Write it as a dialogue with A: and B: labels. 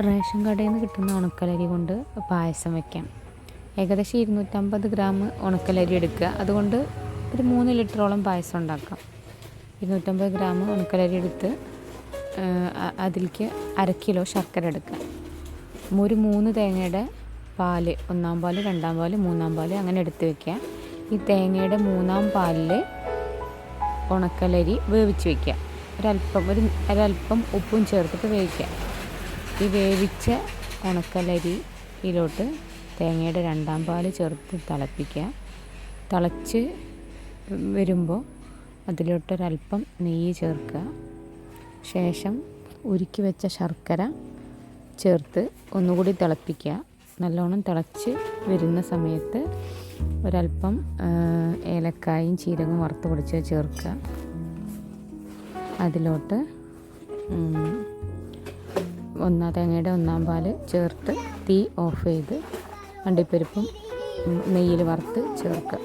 A: Ration കടയിൽ നിന്ന് കിട്ടുന്ന ഉണക്കലരി കൊണ്ട് പായസം വയ്ക്കാം ഏകദേശം ഇരുന്നൂറ്റമ്പത് ഗ്രാം ഉണക്കലരി എടുക്കുക. അതുകൊണ്ട് ഒരു മൂന്ന് ലിറ്ററോളം പായസം ഉണ്ടാക്കാം. ഇരുന്നൂറ്റമ്പത് ഗ്രാം ഉണക്കലരി എടുത്ത് അതിലേക്ക് അര കിലോ ശർക്കര എടുക്കുക. ഒരു മൂന്ന് തേങ്ങയുടെ പാൽ ഒന്നാം പാൽ രണ്ടാം പാൽ മൂന്നാം പാൽ അങ്ങനെ എടുത്ത് വെക്കുക. ഈ തേങ്ങയുടെ മൂന്നാം പാലിൽ ഉണക്കലരി വേവിച്ച് വയ്ക്കുക ഒരല്പം ഒരു ഒരല്പം ഉപ്പും ചേർത്തിട്ട് വേവിക്കുക. ഈ വേവിച്ച ഉണക്കലരിയിലോട്ട് തേങ്ങയുടെ രണ്ടാം പാൽ ചേർത്ത് തിളപ്പിക്കുക. തിളച്ച് വരുമ്പോൾ അതിലോട്ടൊരല്പം നെയ്യ് ചേർക്കുക. ശേഷം ഉരുക്കി വെച്ച ശർക്കര ചേർത്ത് ഒന്നുകൂടി തിളപ്പിക്കുക. നല്ലോണം തിളച്ച് വരുന്ന സമയത്ത് ഒരല്പം ആ, ഏലക്കായും ജീരകവും വറുത്ത് പൊടിച്ച് ചേർക്കുക. അതിലോട്ട് ഒന്നാം തേങ്ങയുടെ ഒന്നാം പാൽ ചേർത്ത് തീ ഓഫ് ചെയ്ത് അണ്ടിപ്പരിപ്പും നെയ്യിൽ വറുത്ത് ചേർക്കുക.